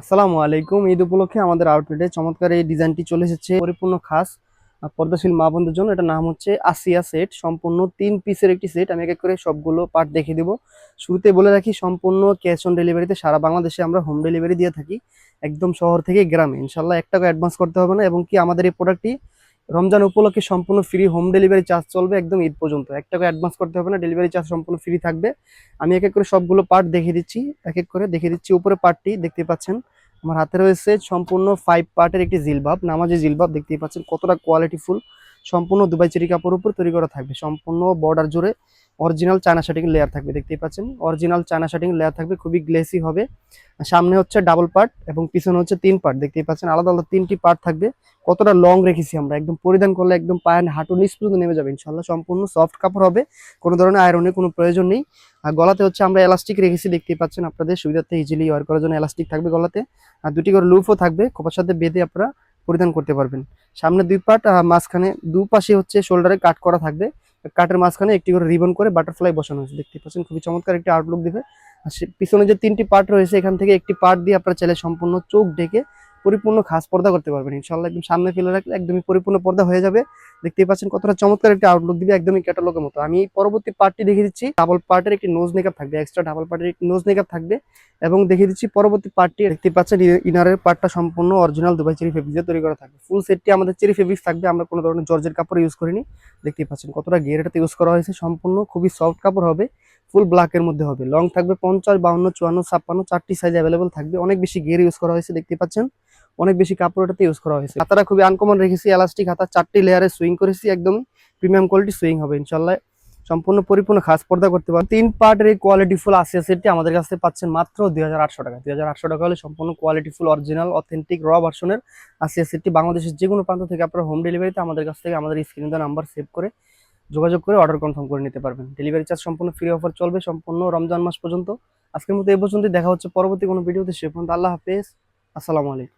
আসসালামু আলাইকুম। ঈদ উপলক্ষে আমাদের আউটলেটে চমৎকার এই ডিজাইনটি চলে এসেছে। পরিপূর্ণ খাস পর্দাশীল মা বন্ধুর জন্য। এটা নাম হচ্ছে আসিয়া সেট। সম্পূর্ণ তিন পিসের একটি সেট। আমি এক এক করে সবগুলো পার্ট দেখে দেবো। শুরুতে বলে রাখি, সম্পূর্ণ ক্যাশ অন ডেলিভারিতে সারা বাংলাদেশে আমরা হোম ডেলিভারি দিয়ে থাকি। একদম শহর থেকে গ্রামে। ইনশাল্লাহ এক টাকা অ্যাডভান্স করতে হবে না। এবং কি আমাদের এই প্রোডাক্টটি রমজান উপলক্ষে সম্পূর্ণ ফ্রি হোম ডেলিভারি চার্জ চলবে একদম ঈদ পর্যন্ত। এক টাকা অ্যাডভান্স করতে হবে না ডেলিভারি চার্জ সম্পূর্ণ ফ্রি থাকবে। আমি এক এক করে সবগুলো পার্ট দেখে দিচ্ছি, এক এক করে দেখে দিচ্ছি। উপরে পার্টটি দেখতে পাচ্ছেন, আমার হাতে রয়েছে সম্পূর্ণ ফাইভ পার্টের একটি জিলবাব, নামাজি জিলবাব, দেখতেই পাচ্ছেন কতটা কোয়ালিটিফুল সম্পূর্ণ দুবাই চেরি কাপড় উপর তৈরি করা থাকবে, সম্পূর্ণ বর্ডার জুড়ে অরিজিনাল চায়না শার্টিং লেয়ার থাকবে, দেখতেই পাচ্ছেন? অরিজিনাল চায়না শার্টিং লেয়ার থাকবে, খুবই গ্লেসি হবে। সামনে হচ্ছে ডাবল পার্ট এবং পিছনে হচ্ছে তিন পার্ট দেখতেই পাচ্ছেন? আলাদা আলাদা তিনটি পার্ট থাকবে। কতটা লং রেখেছি আমরা? একদম পরিধান করলে একদম পায়ের হাঁটু নিচ পর্যন্ত নেমে যাবে। ইনশাল্লাহ সম্পূর্ণ সফট কাপড় হবে। কোনো ধরনের আয়রনের কোনো প্রয়োজন নেই। আর গলাতে হচ্ছে আমরা এলাস্টিক রেখেছি, দেখতেই পাচ্ছেন আপনাদের। সুবিধার্থে ইজিলি ওয়ার করার জন্য এলাস্টিক থাকবে গলাতে। আর দুটি করে লুফও থাকবে। খোপার সাথে বেঁধে আপনারা পরিধান করতে পারবেন। সামনে দুই পার্ট মাঝখানে দু পাশে হচ্ছে শোল্ডারে কাট করা থাকবে। কাটের মাঝখানে একটি করে রিবন করে বাটারফ্লাই বসানো হয়েছে দেখতে পাচ্ছেন। খুবই চমৎকার একটি আউটলুক দিবে আর পিছনে যে তিনটি পার্ট রয়েছে, এখান থেকে একটি পার্ট দিয়ে আপনারা চাইলে সম্পূর্ণ চোখ ঢেকে পরিপূর্ণ খাস পর্দা করতে পারবেন। ইনশাল্লাহ একদম সামনে ফেলে রাখলে একদমই পরিপূর্ণ পর্দা হয়ে যাবে। দেখতেই পাচ্ছেন কতটা চমৎকার একটি আউটলুক দিবে একদমই ক্যাটালগের মতো। আমি এই পরবর্তী পার্টটি দেখে দিচ্ছি। ডাবল পার্টের একটি নোজ মেকআপ থাকবে এক্সট্রা ডাবল পার্টের একটি নোজ মেকআপ থাকবে এবং দেখিয়ে দিচ্ছি পরবর্তী পার্টটি দেখতে পাচ্ছেন ইনারের পার্টটা সম্পূর্ণ অরিজিনাল দুবাই চেরি ফেব্রিক দিয়ে তৈরি করা থাকবে। ফুল সেটটি আমাদের চেরি ফেব্রিক্স থাকবে, আমরা কোনো ধরনের জর্জের কাপড় ইউজ করিনি। দেখতেই পাচ্ছেন কতটা গিয়ার এটাতে ইউজ করা হয়েছে, সম্পূর্ণ খুবই সফট কাপড় হবে ফুল ব্ল্যাকের মধ্যে হবে। লং থাকবে পঞ্চাশ, বাউন্ন, চুয়ান্ন, ছাপ্পান্ন, চারটি সাইজ অ্যাভেলেবল থাকবে। অনেক বেশি গিয়ার ইউজ করা হয়েছে দেখতে পাচ্ছেন। অনেক বেশি কাপড় এটাতে ইউজ করা হয়েছে। হাতাটা খুবই আনকমন রেখেছি এলাস্টিক হাতা, চারটি লেয়ারে সুইং করেছি, একদম প্রিমিয়াম কোয়ালিটি সুইং হবে, ইনশাল্লাহ। সম্পূর্ণ পরিপূর্ণ খাস পর্দা করতে পারবেন তিন পার্টের এই কোয়ালিটি ফুল আসিয়া সেটটি আমাদের কাছে পাচ্ছেন মাত্র দুই হাজার আটশো টাকা। দুই হাজার আটশো টাকা হলে সম্পূর্ণ কোয়ালিটি ফুল অরিজিনাল অথেন্টিক র ভার্সনের আসিয়া সেটটি বাংলাদেশের যে কোনো প্রান্ত থেকে আপনারা হোম ডেলিভারিতে আমাদের কাছ থেকে আমাদের স্ক্রিনে দেওয়া নাম্বার সেভ করে যোগাযোগ করে অর্ডার কনফার্ম করে নিতে পারবেন। ডেলিভারি চার্জ সম্পূর্ণ ফ্রি অফার চলবে সম্পূর্ণ রমজান মাস পর্যন্ত। আজকের মতো এই পর্যন্ত দেখা হচ্ছে পরবর্তী কোনো ভিডিওতে সে পর্যন্ত আল্লাহ হাফেজ। আসসালামু আলাইকুম।